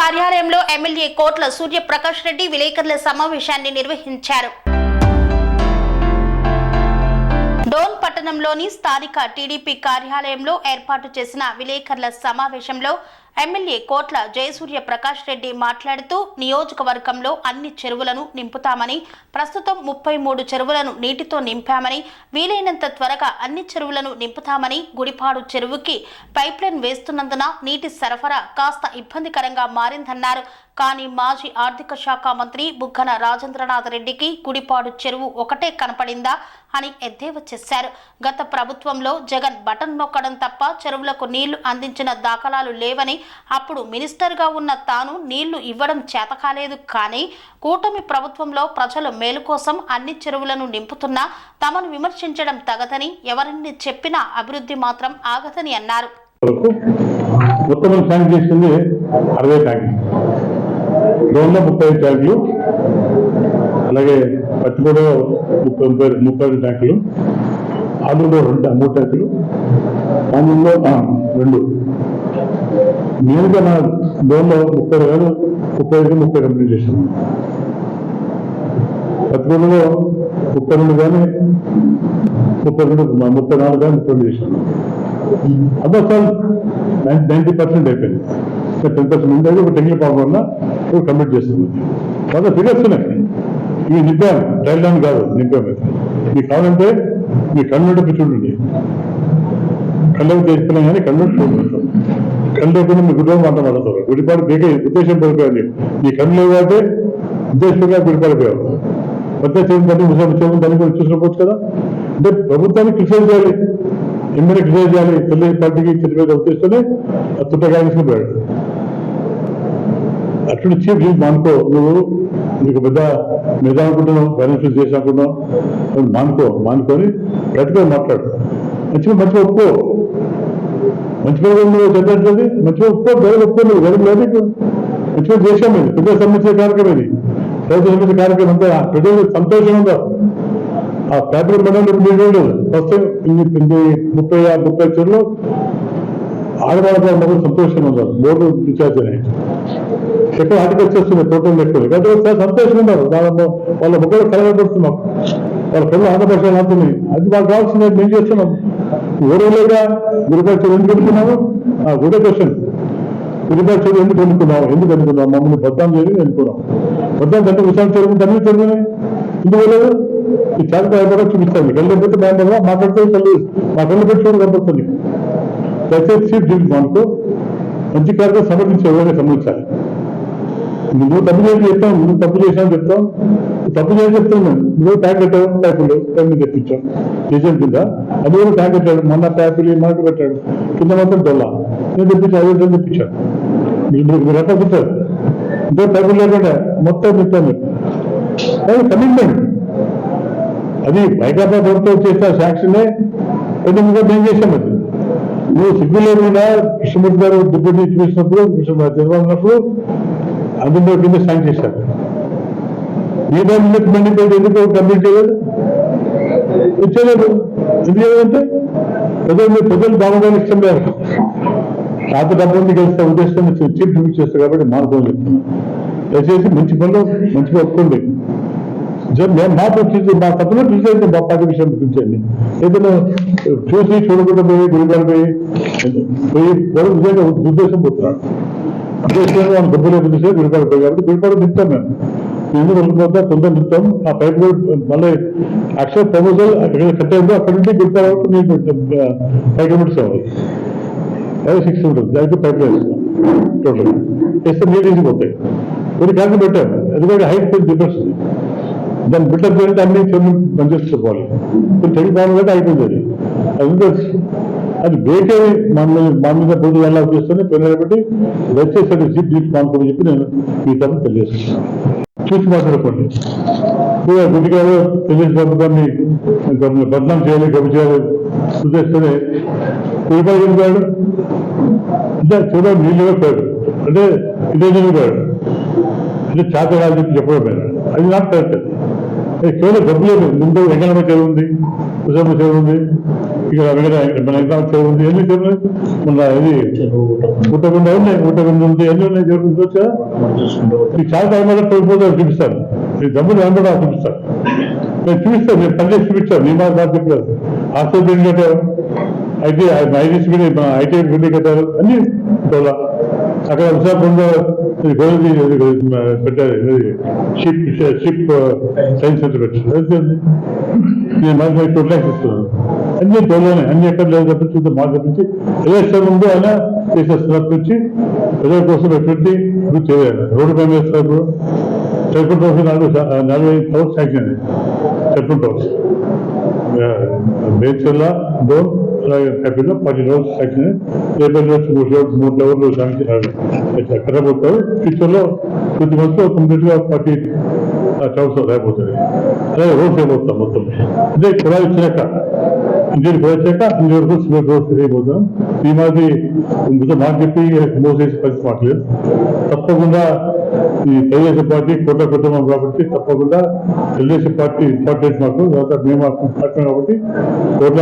కార్యాలయంలో ఎమ్మెల్యే కోట్ల సూర్యప్రకాష్ రెడ్డి విలేకరుల సమావేశాన్ని నిర్వహించారు. డోన్ పట్టణంలోని స్థానిక టీడీపీ కార్యాలయంలో ఏర్పాటు చేసిన విలేకరుల సమావేశంలో ఎమ్మెల్యే కోట్ల జయసూర్య ప్రకాష్ రెడ్డి మాట్లాడుతూ నియోజకవర్గంలో అన్ని చెరువులను నింపుతామని ప్రస్తుతం ముప్పై మూడు చెరువులను నీటితో నింపామని వీలైనంత త్వరగా అన్ని చెరువులను నింపుతామని గుడిపాడు చెరువుకి పైప్లైన్ వేస్తున్నందున నీటి సరఫరా కాస్త ఇబ్బందికరంగా మారిందన్నారు. కానీ మాజీ ఆర్థిక శాఖ మంత్రి బుగ్గన రాజేంద్రనాథ్ రెడ్డికి గుడిపాడు చెరువు ఒకటే కనపడిందా అని ఎద్దేవా చేశారు. గత ప్రభుత్వంలో జగన్ బటన్ నొక్కడం తప్ప చెరువులకు నీళ్ళు అందించిన దాఖలాలు లేవని అప్పుడు మినిస్టర్గా ఉన్న తాను నీళ్ళు ఇవ్వడం చేతకాలేదు. కానీ కూటమి ప్రభుత్వంలో ప్రజల మేలు కోసం అన్ని చెరువులను నింపుతున్నా తమను విమర్శించడం తగదని ఎవరిని చెప్పినా అభివృద్ధి మాత్రం ఆగదని అన్నారు. మొత్తం ట్యాంక్ చేసింది అరవై ట్యాంకులు డ్రోన్లో ముప్పై ఐదు ట్యాంకులు అలాగే పచ్చిగూడలో ముప్పై ముప్పై ముప్పై ఐదు ట్యాంకులు ఆలూరులో రెండు మూడు ట్యాంకులు ఆంధ్రంలో రెండు. నేనుగా నా డోన్లో ముప్పై వేలు ముప్పై ఐదు ముప్పై కంప్లీట్ చేశాను. పచ్చిగూడలో ముప్పై రెండు కానీ ముప్పై రెండు ముప్పై నాలుగు కానీ ముప్పై రెండు చేశాను. అదో సార్ నైంటీ పర్సెంట్ అయిపోయింది. టెన్ పర్సెంట్ ఉంది ఉండేది ఒక టెక్నికల్ ప్రాబ్లం వల్ల ఇప్పుడు కంప్లీట్ చేస్తుంది. చాలా ఫిగర్స్ ఉన్నాయి. ఇవి నింపాను ట్రైల్ డౌన్ కాదు నింపాము మీకు కావాలంటే మీ కన్వర్ట్ చూడండి. కళ్ళకు తీసుకున్నాం కానీ కన్వర్ట్ చూడండి. కళ్ళు లేకుండా మీ కుటుంబం అంతా మాట్లాడతారు గుడిపాడు బేగే ఉద్దేశం పడిపోయింది. మీ కళ్ళు కాబట్టి ఉద్దేశంగా గుడిపడిపోయావు కొత్త చేయడం దాన్ని ముసలి చేయడం దాన్ని కూడా చూసుకోవచ్చు కదా. అంటే ప్రభుత్వాన్ని క్రిటిసైజ్ చేయాలి. ఎమ్మెల్యే క్రిటిసైజ్ చేయాలి. తెలుగు పార్టీకి చెప్పే ఉద్దేశంతోనే తుట్టగా తీసుకుపోయాడు అట్లా చీఫ్ చీఫ్ మానుకో. నువ్వు నీకు పెద్ద మీద అనుకుంటున్నావు ఫైనాన్షియల్ చేసి అనుకుంటున్నావు మానుకో మానుకొని గట్టిగా మాట్లాడు. మంచిగా మంచిగా ఒప్పుకో. మంచి పేరు నువ్వు చెప్పేది మంచిగా ఒప్పుకో గౌరవ ఒప్పుకో నువ్వు గౌరవ లేదు మంచిగా చేసాం ఇది. ప్రజలు సంబంధించిన కార్యక్రమం ఇది. ప్రజలు సంబంధించిన కార్యక్రమం అంతా ప్రజలు సంతోషంగా ఉందా ఆ పేపర్ మండలం మీరు ఫస్ట్ ముప్పై ముప్పై చెరువులు ఆడవాళ్ళ మొదలు సంతోషంగా ఉన్నారు. బోర్డు ఇన్ఛార్జ్ అని ఎక్కువ ఆర్టికల్స్ టోటల్ లెక్కలు కాబట్టి చాలా సంతోషంగా ఉన్నారు వాళ్ళ వాళ్ళ ముగ్గురు కలగబడుతున్నాం వాళ్ళ పిల్లలు ఆంధ్రప్రదేశ్ ఆడుతున్నాయి అది వాళ్ళకి కావాల్సింది మేము చేస్తున్నాం. ఊరలేగా గురుపరిచయం ఎందుకు ఎన్నుకున్నాము ఆ గుడే క్వశ్చన్. గురుపరిచయం ఎందుకు ఎన్నుకున్నాము ఎందుకు ఎన్నుకున్నాం మమ్మల్ని బద్దాం చేసి ఎన్నుకున్నాం బద్దాం కంటే విషయాలు జరుగుతుంది అన్ని జరుగుతున్నాయి ఎందుకు ఈ చాలా భయపడ చూపిస్తాను కళ్ళు పెట్టి భయపడదా మాట్లాడితే కళ్ళు మా కళ్ళు పెట్టి చూడు కనపడుతుంది. దయచేసి చీఫ్ డ్యూటీ మనకు మంచి కార్యక్రమం సమర్థించే ఎవరైనా సమర్థించాలి నువ్వు తప్పు చేసి చెప్తాం నువ్వు తప్పు చేసావు చెప్తాం తప్పు చేసి చెప్తాను నేను. నువ్వు ట్యాంక్ కట్టావు ట్యాంకులు ట్యాంక్ తెప్పించావు. చేసాను కింద. అది కూడా ట్యాంక్ కట్టాడు మొన్న ట్యాంకులు మాట పెట్టాడు. కింద మాత్రం డొల్లా. నేను తెప్పించాను ఐదు వందలు తెప్పించాను మీరు మీరు ఎట్లా కూర్చోరు. ఇంకో ట్యాంకులు లేకుండా మొత్తం పెట్టాను అది కమిట్మెంట్ అది వైకాపా ప్రభుత్వం చేసిన శాంక్షనే పెద్దగా మేము చేసాం అది? నువ్వు సిగ్గు లేకుండా కృష్ణమూర్తి గారు డిప్యూటీ చూసినప్పుడు చంద్రబాబు ఉన్నప్పుడు అందులో కింద సైన్ చేశారు మీ దాని మండిపోయి ఎందుకు కంప్లీట్ చేయలేదు ఇచ్చేలేదు ఎందుకు చేయలేదంటే ప్రజలు మీరు ప్రజలు బాగుందని ఇష్టం లేదు పాత డబ్బులు కలిసిన ఉద్దేశం చీప్ చూపి చేస్తారు కాబట్టి మార్గం చెప్తున్నాను దయచేసి మంచి పనులు మంచిగా ఒప్పుకోండి మేము మా చూసి మా తప్పులో చూసేది మా పార్టీ విషయం చూపించండి ఏదైనా చూసి చూడకుండా పోయి గురికాలు పోయి పోయి ఉద్దేశం పోతున్నాడు అదేవిధంగా వాళ్ళు డబ్బులు చూసే గురికాలు పోయి కాబట్టి గురికాలు నింపుతాం మేము. ఎందుకు వెళ్ళిపోతా తొందర నింపుతాం ఆ పైప్ కూడా మళ్ళీ యాక్చువల్ ప్రపోజల్ అక్కడ కట్ అయిందో అక్కడ నుండి గురికాల వరకు మీకు ఫైవ్ కిలోమీటర్స్ అవ్వాలి. అదే సిక్స్ కిలోమీటర్స్ దానికి పైప్ వేస్తాం టోటల్ వేస్తే నీళ్ళు తీసిపోతాయి. కొన్ని క్యాన్లు పెట్టాం. ఎందుకంటే హైట్ కొంచెం డిఫరెన్స్ ఉంది. దాన్ని బిల్డప్ చేయాలంటే అన్ని చెరువులు పనిచేసుకోవాలి కొంచెం చెడు కావాలంటే అయిపోయింది. అది. అది అది బేకే మన మీద మన మీద బుద్ధి ఎలా చేస్తూనే పెళ్ళి పెట్టి దయచేసి అది జీప్ జీప్ మానుకోమని చెప్పి నేను మీ తరఫు తెలియజేస్తున్నాను. చూసి మాట్లాడుకోండి. కూడా గుడ్డిగారు తెలియని ప్రభుత్వాన్ని బదనాం చేయాలి గవి చేయాలి ఉద్దేశిస్తూనే రూపాయలు చెప్పాడు అంటే చూడ నీళ్ళు పోయాడు అంటే ఇదే పోయాడు అంటే చేత కాదు చెప్పి చెప్పడం పోయాడు అది నాకు కరెక్ట్ కేవలం డబ్బు లేదు. ముందు వెంకటమ్మ చెరువు ఉంది కుసమ్మ చెరువు ఉంది ఇక్కడ వెంకట చెరువు ఉంది. ఎన్ని చెరువులు? మన ఇది పుట్టకుండా ఉన్నాయి. పుట్టకుండా ఉంది ఎన్ని ఉన్నాయి? చెరువులు చూసా ఈ చాలా టైం వల్ల కోల్పోతే చూపిస్తాను. ఈ డబ్బులు కూడా చూపిస్తాను. నేను చూపిస్తాను. నేను పని చేసి చూపించాను. నీ మాట నాకు చెప్పలేదు. హాస్టల్ బిల్డింగ్ కట్టారు. అయితే ఐటీసీ బిల్డింగ్ మన ఐటీ బిల్డింగ్ కట్టారు. అన్ని అక్కడ విశాఖపట్నంలో ఇది గోధుమ పెట్టారు. షిప్ షిప్ సైన్స్ సెంటర్ పెట్టారు. నేను మనకి టూ ల్యాక్స్ ఇస్తున్నాను అన్ని అన్ని ఎక్కడ లేదు తప్పించి మాట తప్పించి ఎలక్షన్ ముందు ఆయన చేసేస్తున్న తప్పించి ప్రజల కోసం ఎటువంటి ఇప్పుడు చేయాలి. రోడ్డు పని చేస్తారు చెరుకుంట హౌస్ నాలుగు నలభై హౌస్ శాంక్షన్ అయింది చెరుకుంట హౌస్ బేచర్లా డోర్ అలాగే హ్యాపీలో పది రోజులు శాంక్షన్ రేపటి రోజు మూడు రోజులు మూడు రోజులు లెవెల్లో శాంక్షన్ కట్టబోతారు ఫ్యూచర్లో ప్రతి మంత్లో కంప్లీట్గా పార్టీ చౌస్ అయిపోతుంది అలాగే రోజు అయిపోతాం మొత్తం ఇదే కుళాయి ఇచ్చినాక ఇంటికి వచ్చాక అన్ని వరకు సిమెంట్ రోడ్స్ అయిపోతాం ఈ మాది ముందు మాట చెప్పి మోసేసి పరిస్థితి మాట్లేదు తప్పకుండా ఈ తెలుగుదేశం పార్టీ కోట కుటుంబం కాబట్టి తప్పకుండా తెలుగుదేశం పార్టీ ఇంపార్టెంట్ మాకు తర్వాత మేము పార్టీ కాబట్టి కోట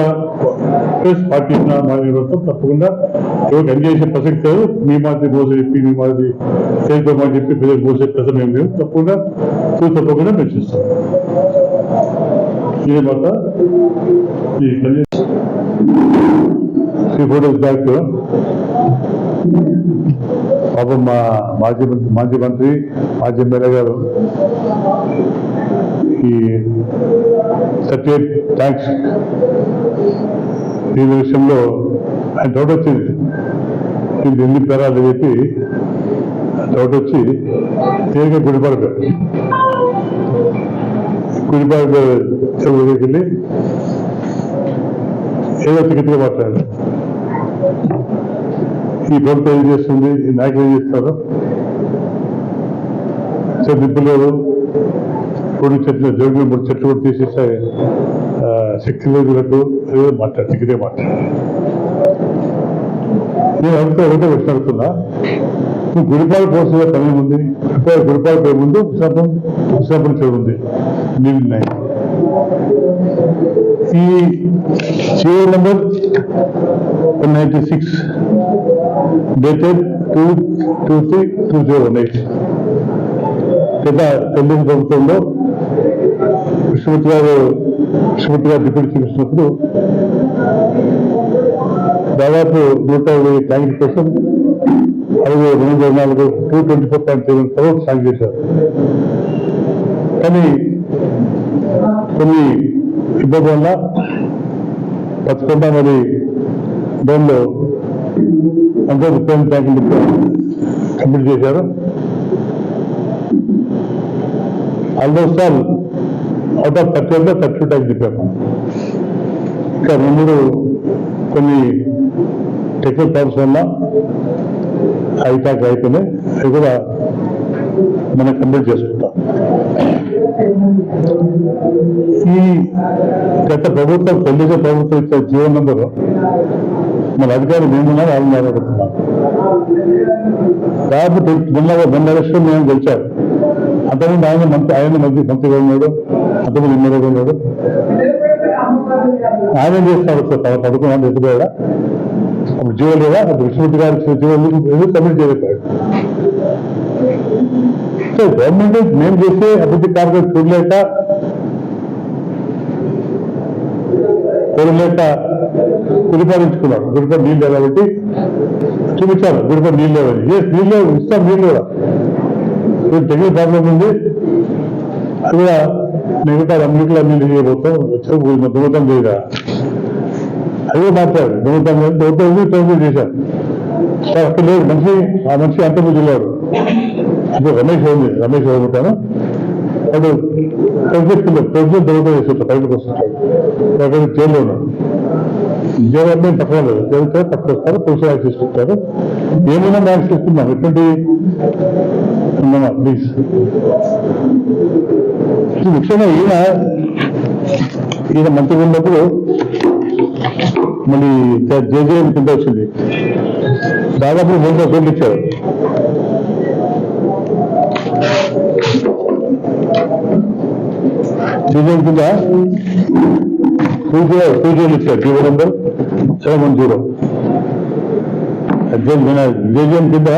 ప్లస్ పార్టీ ఉన్న మా నిమిత్తం తప్పకుండా ఎవరికి ఎంజాయ్ ప్రసక్తి లేదు మీ మాది మోస చెప్పి మీ మాది చేద్దామని చెప్పి ప్రజలు మోసే ప్రజలు మేము తప్పకుండా చూసి తప్పకుండా మేము చేస్తాం ఇదే ఈ ఫోర్ డేస్ బ్యాక్ పాపం మా మాజీ మంత్రి మాజీ మంత్రి మాజీ ఎమ్మెల్యే గారు ఈ సర్టిఫికేట్ ట్యాక్స్ దీని విషయంలో ఆయన డౌట్ వచ్చింది ఇది ఎన్ని పేరాలు చెప్పి డౌట్ వచ్చి తేలిక గుడిపడతారు గుడిపడ చెరువు వెళ్ళి ఏదో టికెట్గా మాట్లాడారు ఈ ప్రభుత్వం ఏం చేస్తుంది ఈ నాయకులు ఏం చేస్తారు చదింపులేదు రెండు చెట్లు జరుగులు మూడు చెట్లు కూడా తీసేస్తే శక్తి లేదు నాకు ఏదో మాట్లాడు టికెటే మాట్లాడు నేను అంతా ఒకటే ప్రశ్న అడుగుతున్నా నువ్వు గుడిపాలు పోసే పని ఉంది గుడిపాలు గుడిపాలు పోయే ముందు విశాఖం విశాఖం చెరువు ఉంది నీళ్ళు ఉన్నాయి ఈ GO number one ninety six dated two two three two zero one eight గత తెలుగు ప్రభుత్వంలో కృష్ణమూర్తి గారు కృష్ణమూర్తి గారు డిప్యూటీ చీఫ్ ఇచ్చినప్పుడు దాదాపు నూట ఇరవై ట్యాంక్ కోసం అరవై రెండు వందల నాలుగు two twenty four point seven crore సాగు చేశారు. కానీ కొన్ని ఇబ్బంది వల్ల పచ్చకొండ మరి డోన్లో అందరూ రిపేర్ ట్యాంకులు కంప్లీట్ చేశారు. Almost all out of thirty అంటే థర్టీ ట్యాంక్ తిప్పాము ఇంకా రెండు కొన్ని టెక్నికల్ ప్రాబ్లమ్స్ వల్ల అవి ట్యాంక్ అయిపోయినాయి. అవి కూడా మనం కంప్లీట్ చేసుకుంటాం. ఈ గత ప్రభుత్వం తెలుగు ప్రభుత్వం ఇచ్చే జీవో నంబరు మన అధికారులు మేమున్నా వాళ్ళు నిలబడుతున్నారు కాబట్టి మొన్న మొన్న లక్షలు మేము గెలిచారు అంతకుముందు ఆయన మంత్రి ఆయన మంత్రి మంత్రిగా ఉన్నాడు అంతకుముందు ఎమ్మెల్యేగా ఉన్నాడు. ఆయన ఏం చేస్తారు సార్? పడుకున్నాడు ఎదురుగా అప్పుడు జీవో లేదా? అప్పుడు విష్ణుమూర్తి గారు జీవో ఎందుకు కమిట్ చేయలేకపోయాడు సో గవర్నమెంట్ మేము చేసే అభివృద్ధి కార్యక్రమం చూడలేక చూడలేక గుడిపాలించుకున్నారు గుడిపడి నీళ్ళు లేవు కాబట్టి చూపించారు గుడిపడి నీళ్ళు లేవని ఏ నీళ్ళు లేవు. ఇస్తాం నీళ్ళు కూడా. ఇప్పుడు టెక్నికల్ ప్రాబ్లం ఉంది. అది కూడా మిగతా అన్నింటిలో నీళ్ళు చేయబోతాం వచ్చి దొంగతం చేయరా అది కూడా మాట్లాడు దొంగతం దొంగతం టెక్నికల్ చేశారు. సార్ అక్కడ లేదు. మనిషి ఆ మనిషి అంతకుముందు వెళ్ళాడు ఇప్పుడు రమేష్ ఉంది రమేష్ చదువుతాను వాడు ప్రొజెక్టులో ప్రొజెక్ట్ దొంగతం చేస్తుంటాడు బయటకు వస్తుంటాడు. అక్కడ జైల్లో ఉన్నాడు జైలు పక్కన లేదు. జైలుతో పక్కన వస్తారు పోలీసు యాక్ట్ తీసుకుంటారు ఏమైనా మ్యాక్స్ తీసుకున్నాం ఎటువంటి ప్లీజ్ ముఖ్యంగా ఈయన ఈయన మంత్రి ఉన్నప్పుడు మళ్ళీ జేజే కింద వచ్చింది. దాదాపు మూడు రోజులు ఇచ్చారు. సీజన్ కింద టూ జీరో ఇచ్చారు. Zero number seven one zero. JGM కింద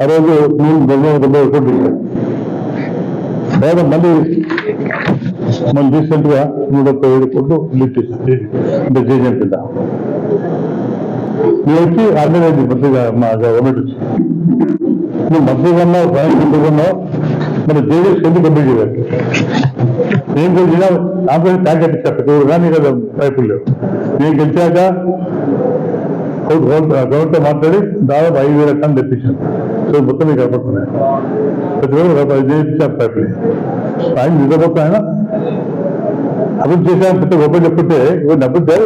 ఆ రోజు మూడు తొంభై ఒకటి మళ్ళీ మనం రీసెంట్గా నూట ముప్పై ఏడు కోట్లు లిఫ్ట్ అంటే జేజీఎం కింద నేను వచ్చి ఆర్గనైజ్ మంత్రిగా మా గవర్నమెంట్ నువ్వు మంత్రి కన్నా బ్యాంక్ మంత్రి కన్నా మరి దేవుడు ఎందుకు కంప్లీట్ చేయాలి నేను గెలిచినా నాకు ప్యాకెట్ ఇచ్చారు ప్రతి కానీ కదా పైపులు లేవు నేను గెలిచాక గవర్నమెంట్ మాట్లాడి దాదాపు ఐదు వేల టన్ తెప్పించాను. సో మొత్తం మీకు కనపడుతున్నాయి ప్రతి రోజు ఇచ్చారు పైపులు ఆయన నిజపోతే ఆయన అభివృద్ధి చేశాను పెద్ద గొప్ప చెప్తే ఇవన్నీ అభివృద్ధి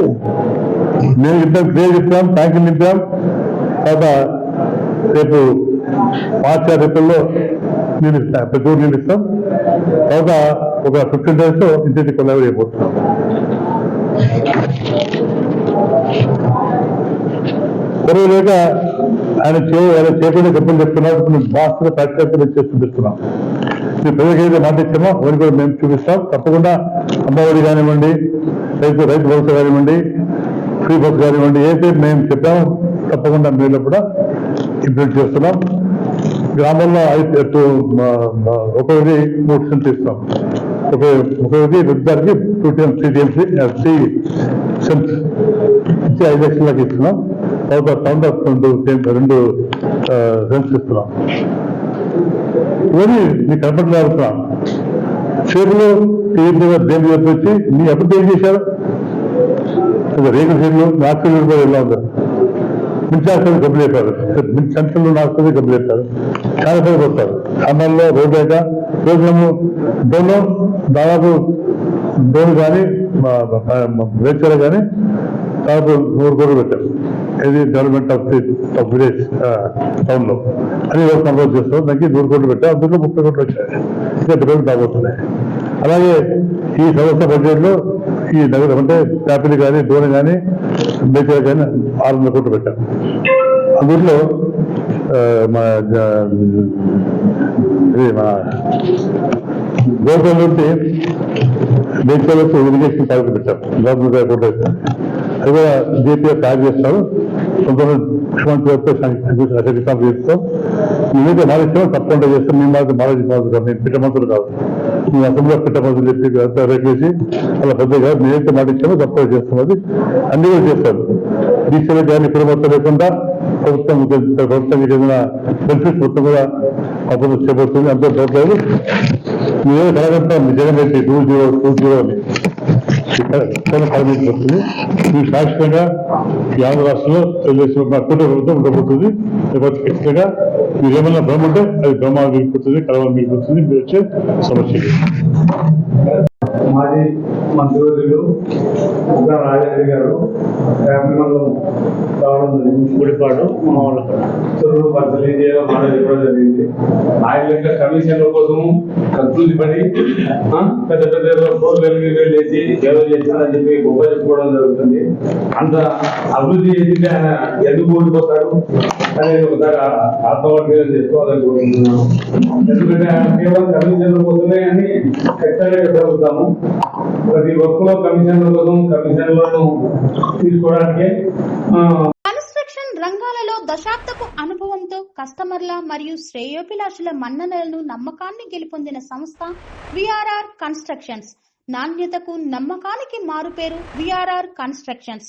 నేను ఇద్దాం క్లియర్ చెప్తాం ట్యాంకులు నింపాం తర్వాత రేపు మార్చి ఏప్రిల్లో నేను ఇస్తాను ప్రతి ఊరు ఇస్తాం తర్వాత ఒక ఫిఫ్టీన్ డేస్ ఇంటికి కొలాబరి అయిపోతున్నాం కొరవ లేక ఆయన చే ఆయన చేయకుండా గొప్పలు చెప్తున్నారు. ఇప్పుడు మాస్టర్ చేసి చూపిస్తున్నాం మీ ప్రజలకు ఏదైతే మాట ఇచ్చామో అవన్నీ కూడా మేము చూపిస్తాం. తప్పకుండా అమ్మఒడి కానివ్వండి రైతు రైతు భరోసా కానివ్వండి ఫ్రీ బస్ కానివ్వండి ఏదైతే మేము చెప్పామో తప్పకుండా మీలో కూడా ఇంప్లిమెంట్ చేస్తున్నాం. గ్రామంలో అయితే ఎత్తు మూడు సెంట్లు ఇస్తాం. ఒక ఒకటి ఇద్దరికి two ten three TMC three cents ఇచ్చి ఐదు లక్షలకి ఇస్తున్నాం. తర్వాత సౌండ్ రెండు రెండు సెంట్స్ ఇస్తున్నాం. ఇవన్నీ మీకు కనపడలే అవుతున్నాం షేపులు టీవీ దేని వైపు నీ ఎప్పుడు అభివృద్ధి ఏం చేశారు? రేగు రేకుల నాకు నాలుగు ఎలా ఉందో మించి హాస్పిటల్ కంప్లీట్ అయిపోయారు మించి సెంటర్లో హాస్పిటల్ కంప్లీట్ అయిపోయారు చాలా పేరు వస్తారు ఖమ్మంలో రోడ్డు అయితే రోజులము డోన్లో దాదాపు డోన్ కానీ వేచర్ కానీ దాదాపు నూరు కోట్లు పెట్టారు. ఇది development of the of village టౌన్లో. అది ఒక కంట్రోల్ చేస్తాం దానికి నూరు కోట్లు పెట్టారు. అందులో ముప్పై కోట్లు వచ్చాయి. ఇంకా డెవలప్మెంట్ అలాగే ఈ సంవత్సర బడ్జెట్లో ఈ నగరం అంటే యాపిల్ కానీ డోన్ కానీ మేకర్ కానీ ఆరు వందల కోట్లు పెట్టాం అందులో మా జ- ఇది మా గోకులం నుండి మేకర్ ఇరిగేషన్ ప్రాజెక్ట్ పెట్టాం గవర్నమెంట్ కోట్లు. అది కూడా డిపిఎఫ్ తయారు చేస్తారు కొంతమంది ముఖ్యమంత్రి గారితో అధికారులు చేస్తాం మేమైతే మానేస్తామో తప్పకుండా చేస్తాం మేము మాత్రం మానేసి కాదు కాదు మేము పిట్టమంతులు కాదు. మేము అసెంబ్లీలో పిట్టమంతులు చెప్పి అంతా అలా పెద్ద కాదు పెద్దగా మాట ఇచ్చామో తప్పకుండా చేస్తాం అది అన్ని కూడా చేస్తారు. డీసీలో కానీ పిల్లమొత్తం లేకుండా ప్రభుత్వం ప్రభుత్వానికి చెందిన బెనిఫిట్స్ మొత్తం కూడా అప్పుడు చేపడుతుంది. అంత చూడలేదు మేము కలగంతా నిజంగా Reddy two zero two zero అని. ఇక్కడ పరిమితి ఈ శాశ్వతంగా ఈ ఆంధ్ర రాష్ట్రంలో తెలుగుదేశం మా కుటుంబ ప్రభుత్వం ఉండబోతుంది. లేకపోతే ఖచ్చితంగా మీరు ఏమన్నా భ్రమ ఉంటే అది భ్రమ మిగిలిపోతుంది కలవ మిగిలిపోతుంది. మీరు వచ్చే సమస్య మాజీ మంత్రివర్యులు ఇంకా రాజారెడ్డి గారు ఫ్యామిలీ మండలం రావడం జరిగింది. గుడిపాడు చెరువులు పరిశీలన చేయడం మాట చెప్పడం జరిగింది. ఆయన యొక్క కమిషన్ల కోసం కత్తులు పడి పెద్ద పెద్ద వెలిగి వెళ్ళేసి ఏదో చేస్తానని చెప్పి గొప్ప చెప్పుకోవడం జరుగుతుంది. అంత అభివృద్ధి చేసింది ఆయన ఎందుకు ఓడిపోతాడు అనేది ఒకసారి ఆత్మవర్గం చేసుకోవాలనుకుంటున్నాను ఎందుకంటే ఆయన కేవలం కమిషన్ల కోసమే అని ఖచ్చితంగా జరుగుతాము ప్రతి ఒక్కలో కమిషన్ల కోసం కమిషన్లను తీసుకోవడానికి కన్స్ట్రక్షన్ రంగాలలో దశాబ్దపు అనుభవంతో కస్టమర్ల మరియు శ్రేయోభిలాషుల మన్ననలను నమ్మకాన్ని గెలుపొందిన సంస్థ విఆర్ఆర్ కన్స్ట్రక్షన్స్. నాణ్యతకు నమ్మకానికి మారుపేరు VRR constructions.